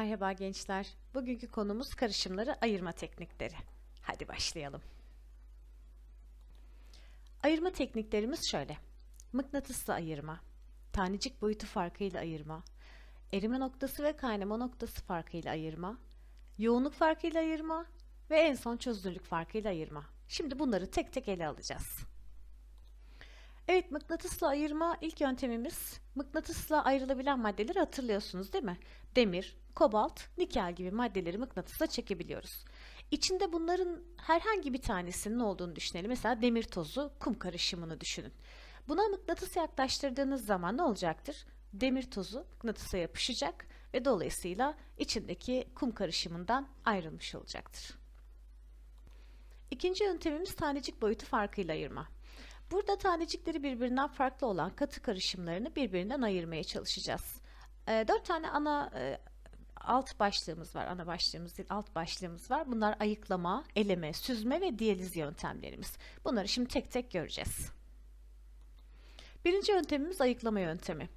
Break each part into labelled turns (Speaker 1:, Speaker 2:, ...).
Speaker 1: Merhaba gençler. Bugünkü konumuz karışımları ayırma teknikleri. Hadi başlayalım. Ayırma tekniklerimiz şöyle. Mıknatısla ayırma, tanecik boyutu farkıyla ayırma, erime noktası ve kaynama noktası farkıyla ayırma, yoğunluk farkıyla ayırma ve en son çözünürlük farkıyla ayırma. Şimdi bunları tek tek ele alacağız. Evet, mıknatısla ayırma ilk yöntemimiz. Mıknatısla ayrılabilen maddeleri hatırlıyorsunuz değil mi? Demir, kobalt, nikel gibi maddeleri mıknatısla çekebiliyoruz. İçinde bunların herhangi bir tanesinin olduğunu düşünelim. Mesela demir tozu, kum karışımını düşünün. Buna mıknatıs yaklaştırdığınız zaman ne olacaktır? Demir tozu mıknatısa yapışacak ve dolayısıyla içindeki kum karışımından ayrılmış olacaktır. İkinci yöntemimiz tanecik boyutu farkıyla ayırma. Burada tanecikleri birbirinden farklı olan katı karışımlarını birbirinden ayırmaya çalışacağız. E, dört tane ana e, alt başlığımız var. Ana başlığımız değil, alt başlığımız var. Bunlar ayıklama, eleme, süzme ve diyaliz yöntemlerimiz. Bunları şimdi tek tek göreceğiz. Birinci yöntemimiz ayıklama yöntemi.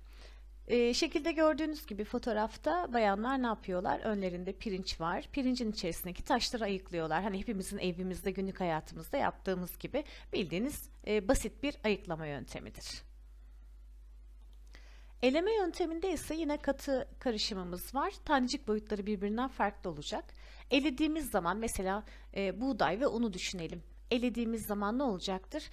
Speaker 1: E, şekilde gördüğünüz gibi fotoğrafta bayanlar ne yapıyorlar? Önlerinde pirinç var. Pirincin içerisindeki taşları ayıklıyorlar. Hani hepimizin evimizde günlük hayatımızda yaptığımız gibi bildiğiniz e, basit bir ayıklama yöntemidir. Eleme yönteminde ise yine katı karışımımız var. Tanecik boyutları birbirinden farklı olacak. Elediğimiz zaman mesela e, buğday ve unu düşünelim. Elediğimiz zaman ne olacaktır?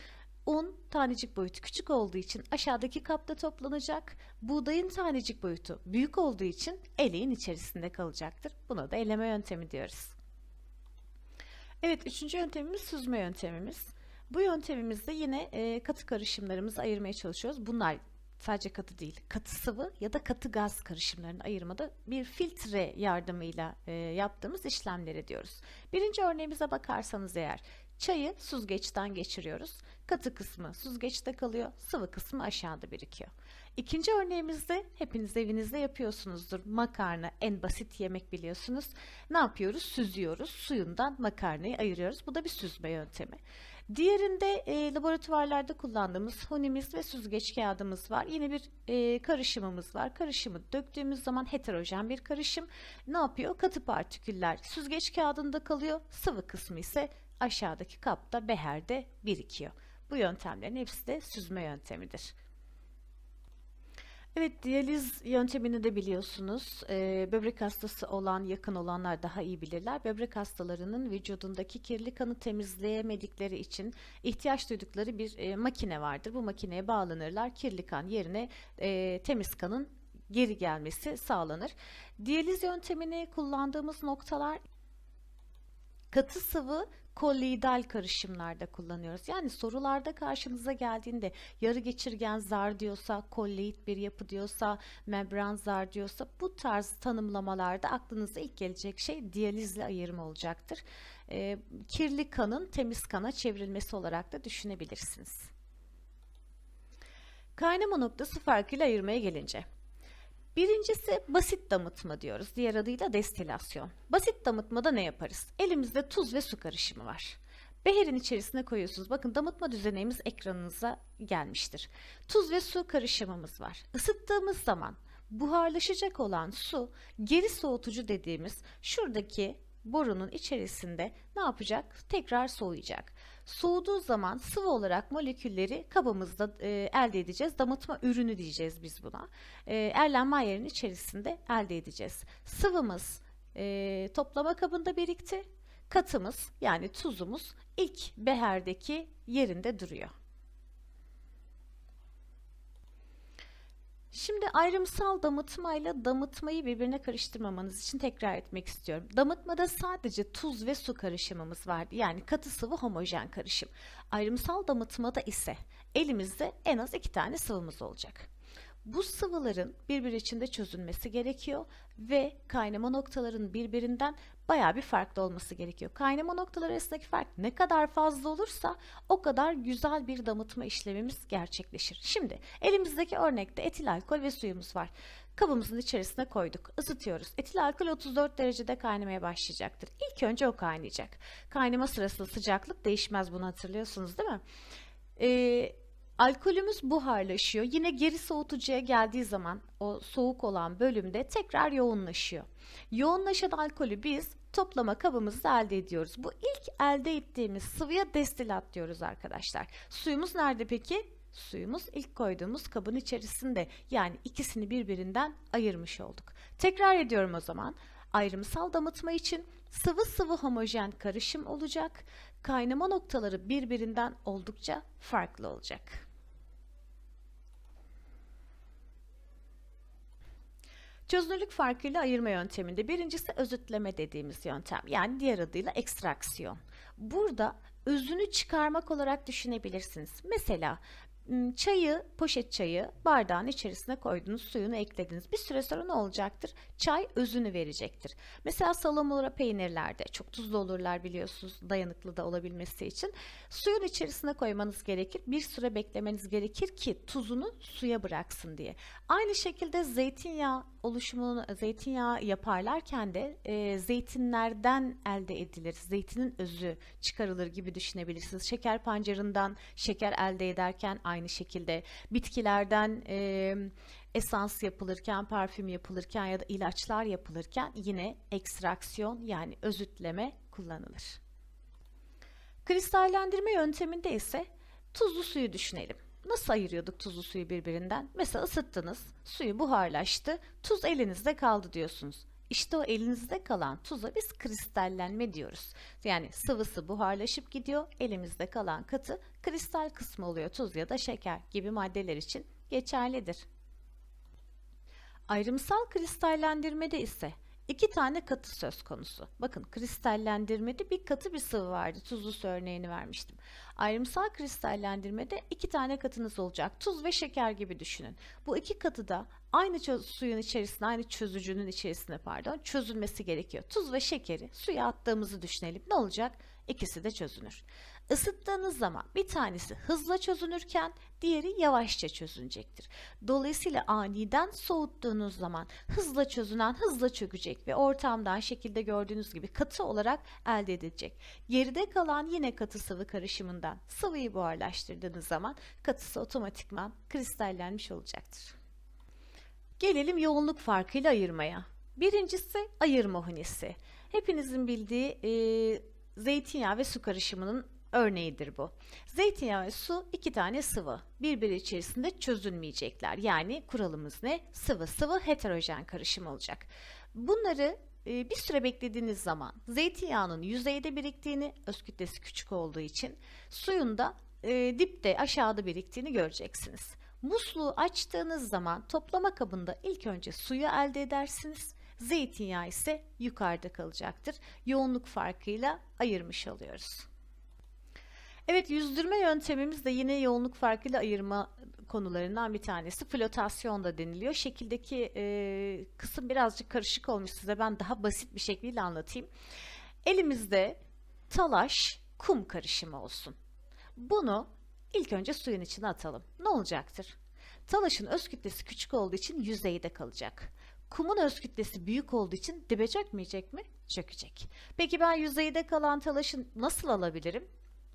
Speaker 1: Un tanecik boyutu küçük olduğu için aşağıdaki kapta toplanacak. Buğdayın tanecik boyutu büyük olduğu için eleğin içerisinde kalacaktır. Buna da eleme yöntemi diyoruz. Evet, üçüncü yöntemimiz süzme yöntemimiz. Bu yöntemimizde yine e, katı karışımlarımızı ayırmaya çalışıyoruz. Bunlar sadece katı değil, katı sıvı ya da katı gaz karışımlarını ayırmada bir filtre yardımıyla e, yaptığımız işlemleri diyoruz. Birinci örneğimize bakarsanız eğer çayı süzgeçten geçiriyoruz. Katı kısmı süzgeçte kalıyor, sıvı kısmı aşağıda birikiyor. İkinci örneğimizde hepiniz evinizde yapıyorsunuzdur. Makarna en basit yemek biliyorsunuz. Ne yapıyoruz? Süzüyoruz. Suyundan makarnayı ayırıyoruz. Bu da bir süzme yöntemi. Diğerinde e, laboratuvarlarda kullandığımız honimiz ve süzgeç kağıdımız var. Yine bir e, karışımımız var. Karışımı döktüğümüz zaman heterojen bir karışım. Ne yapıyor? Katı partiküller süzgeç kağıdında kalıyor. Sıvı kısmı ise aşağıdaki kapta beherde birikiyor. Bu yöntemlerin hepsi de süzme yöntemidir. Evet, diyaliz yöntemini de biliyorsunuz. Ee, böbrek hastası olan, yakın olanlar daha iyi bilirler. Böbrek hastalarının vücudundaki kirli kanı temizleyemedikleri için ihtiyaç duydukları bir e, makine vardır. Bu makineye bağlanırlar. Kirli kan yerine e, temiz kanın geri gelmesi sağlanır. Diyaliz yöntemini kullandığımız noktalar katı sıvı kolloidal karışımlarda kullanıyoruz. Yani sorularda karşınıza geldiğinde yarı geçirgen zar diyorsa, kolloid bir yapı diyorsa, membran zar diyorsa bu tarz tanımlamalarda aklınıza ilk gelecek şey diyalizle ayırma olacaktır. E, kirli kanın temiz kana çevrilmesi olarak da düşünebilirsiniz. Kaynama noktası farkıyla ayırmaya gelince. Birincisi basit damıtma diyoruz. Diğer adıyla destilasyon. Basit damıtmada ne yaparız? Elimizde tuz ve su karışımı var. Beherin içerisine koyuyorsunuz. Bakın damıtma düzenimiz ekranınıza gelmiştir. Tuz ve su karışımımız var. Isıttığımız zaman buharlaşacak olan su geri soğutucu dediğimiz şuradaki borunun içerisinde ne yapacak? Tekrar soğuyacak. Soğuduğu zaman sıvı olarak molekülleri kabımızda e, elde edeceğiz. Damıtma ürünü diyeceğiz biz buna. E, Erlenmeyer'in içerisinde elde edeceğiz. Sıvımız e, toplama kabında birikti. Katımız yani tuzumuz ilk beherdeki yerinde duruyor. Şimdi ayrımsal damıtmayla damıtmayı birbirine karıştırmamanız için tekrar etmek istiyorum. Damıtmada sadece tuz ve su karışımımız vardı. Yani katı sıvı homojen karışım. Ayrımsal damıtmada ise elimizde en az iki tane sıvımız olacak. Bu sıvıların birbiri içinde çözülmesi gerekiyor ve kaynama noktalarının birbirinden baya bir farklı olması gerekiyor. Kaynama noktaları arasındaki fark ne kadar fazla olursa o kadar güzel bir damıtma işlemimiz gerçekleşir. Şimdi elimizdeki örnekte etil alkol ve suyumuz var. Kabımızın içerisine koyduk. Isıtıyoruz. Etil alkol 34 derecede kaynamaya başlayacaktır. İlk önce o kaynayacak. Kaynama sırasında sıcaklık değişmez bunu hatırlıyorsunuz değil mi? Ee, Alkolümüz buharlaşıyor. Yine geri soğutucuya geldiği zaman o soğuk olan bölümde tekrar yoğunlaşıyor. Yoğunlaşan alkolü biz toplama kabımızda elde ediyoruz. Bu ilk elde ettiğimiz sıvıya destilat diyoruz arkadaşlar. Suyumuz nerede peki? Suyumuz ilk koyduğumuz kabın içerisinde. Yani ikisini birbirinden ayırmış olduk. Tekrar ediyorum o zaman. Ayrımsal damıtma için sıvı sıvı homojen karışım olacak. Kaynama noktaları birbirinden oldukça farklı olacak. Çözünürlük farkıyla ayırma yönteminde birincisi özütleme dediğimiz yöntem yani diğer adıyla ekstraksiyon. Burada özünü çıkarmak olarak düşünebilirsiniz. Mesela çayı, poşet çayı bardağın içerisine koydunuz, suyunu eklediniz. Bir süre sonra ne olacaktır? Çay özünü verecektir. Mesela salamura peynirlerde çok tuzlu olurlar biliyorsunuz dayanıklı da olabilmesi için. Suyun içerisine koymanız gerekir. Bir süre beklemeniz gerekir ki tuzunu suya bıraksın diye. Aynı şekilde zeytinyağı oluşumunu, zeytinyağı yaparlarken de e, zeytinlerden elde edilir. Zeytinin özü çıkarılır gibi düşünebilirsiniz. Şeker pancarından şeker elde ederken aynı şekilde bitkilerden e, esans yapılırken, parfüm yapılırken ya da ilaçlar yapılırken yine ekstraksiyon yani özütleme kullanılır. Kristallendirme yönteminde ise tuzlu suyu düşünelim. Nasıl ayırıyorduk tuzlu suyu birbirinden? Mesela ısıttınız, suyu buharlaştı, tuz elinizde kaldı diyorsunuz. İşte o elinizde kalan tuza biz kristallenme diyoruz. Yani sıvısı buharlaşıp gidiyor, elimizde kalan katı kristal kısmı oluyor. Tuz ya da şeker gibi maddeler için geçerlidir. Ayrımsal kristallendirmede ise iki tane katı söz konusu. Bakın kristallendirmede bir katı bir sıvı vardı. Tuzlu su örneğini vermiştim. Ayrımsal kristallendirmede iki tane katınız olacak. Tuz ve şeker gibi düşünün. Bu iki katı da aynı suyun içerisine, aynı çözücünün içerisine pardon çözülmesi gerekiyor. Tuz ve şekeri suya attığımızı düşünelim. Ne olacak? İkisi de çözünür. Isıttığınız zaman bir tanesi hızla çözünürken diğeri yavaşça çözünecektir. Dolayısıyla aniden soğuttuğunuz zaman hızla çözünen hızla çökecek ve ortamdan şekilde gördüğünüz gibi katı olarak elde edilecek. Geride kalan yine katı sıvı karışımından sıvıyı buharlaştırdığınız zaman katısı otomatikman kristallenmiş olacaktır. Gelelim yoğunluk farkıyla ayırmaya. Birincisi ayırma hunisi. Hepinizin bildiği e, zeytinyağı ve su karışımının örneğidir bu. Zeytinyağı ve su iki tane sıvı. Birbiri içerisinde çözülmeyecekler. Yani kuralımız ne? Sıvı sıvı heterojen karışım olacak. Bunları e, bir süre beklediğiniz zaman zeytinyağının yüzeyde biriktiğini, öz kütlesi küçük olduğu için suyun da e, dipte aşağıda biriktiğini göreceksiniz. Musluğu açtığınız zaman toplama kabında ilk önce suyu elde edersiniz. Zeytinyağı ise yukarıda kalacaktır. Yoğunluk farkıyla ayırmış oluyoruz. Evet yüzdürme yöntemimiz de yine yoğunluk farkıyla ayırma konularından bir tanesi. Flotasyon da deniliyor. Şekildeki e, kısım birazcık karışık olmuş size. Ben daha basit bir şekilde anlatayım. Elimizde talaş, kum karışımı olsun. Bunu ilk önce suyun içine atalım. Ne olacaktır? Talaşın öz kütlesi küçük olduğu için yüzeyde kalacak. Kumun öz kütlesi büyük olduğu için dibe çökmeyecek mi? Çökecek. Peki ben yüzeyde kalan talaşın nasıl alabilirim?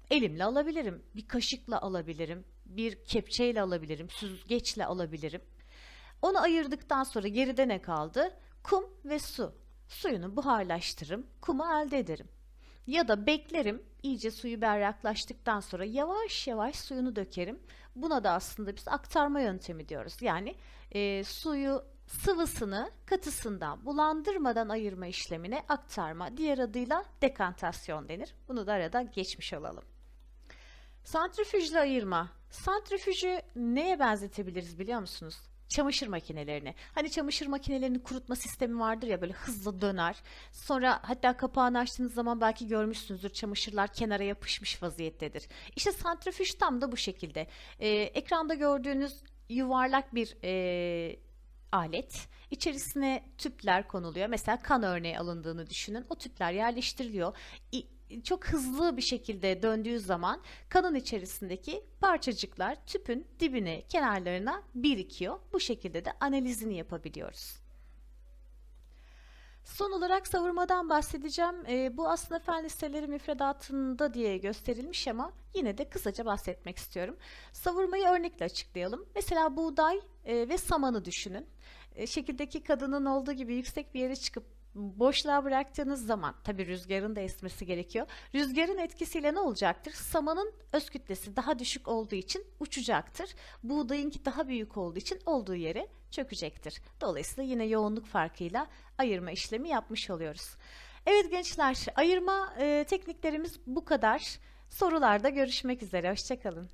Speaker 1: Elimle alabilirim, bir kaşıkla alabilirim, bir kepçeyle alabilirim, süzgeçle alabilirim. Onu ayırdıktan sonra geride ne kaldı? Kum ve su. Suyunu buharlaştırırım, kumu elde ederim. Ya da beklerim, iyice suyu berraklaştıktan sonra yavaş yavaş suyunu dökerim. Buna da aslında biz aktarma yöntemi diyoruz. Yani e, suyu sıvısını katısından bulandırmadan ayırma işlemine aktarma, diğer adıyla dekantasyon denir. Bunu da arada geçmiş olalım. Santrifüjle ayırma. Santrifüjü neye benzetebiliriz biliyor musunuz? Çamaşır makinelerine. Hani çamaşır makinelerinin kurutma sistemi vardır ya böyle hızlı döner. Sonra hatta kapağını açtığınız zaman belki görmüşsünüzdür çamaşırlar kenara yapışmış vaziyettedir. İşte santrifüj tam da bu şekilde. Ee, ekranda gördüğünüz yuvarlak bir e, alet. İçerisine tüpler konuluyor. Mesela kan örneği alındığını düşünün. O tüpler yerleştiriliyor çok hızlı bir şekilde döndüğü zaman kanın içerisindeki parçacıklar tüpün dibine, kenarlarına birikiyor. Bu şekilde de analizini yapabiliyoruz. Son olarak savurmadan bahsedeceğim. Ee, bu aslında fen listeleri müfredatında diye gösterilmiş ama yine de kısaca bahsetmek istiyorum. Savurmayı örnekle açıklayalım. Mesela buğday e, ve samanı düşünün. E, şekildeki kadının olduğu gibi yüksek bir yere çıkıp boşluğa bıraktığınız zaman tabii rüzgarın da esmesi gerekiyor. Rüzgarın etkisiyle ne olacaktır? Samanın öz kütlesi daha düşük olduğu için uçacaktır. Buğdayınki daha büyük olduğu için olduğu yere çökecektir. Dolayısıyla yine yoğunluk farkıyla ayırma işlemi yapmış oluyoruz. Evet gençler, ayırma e, tekniklerimiz bu kadar. Sorularda görüşmek üzere. Hoşçakalın.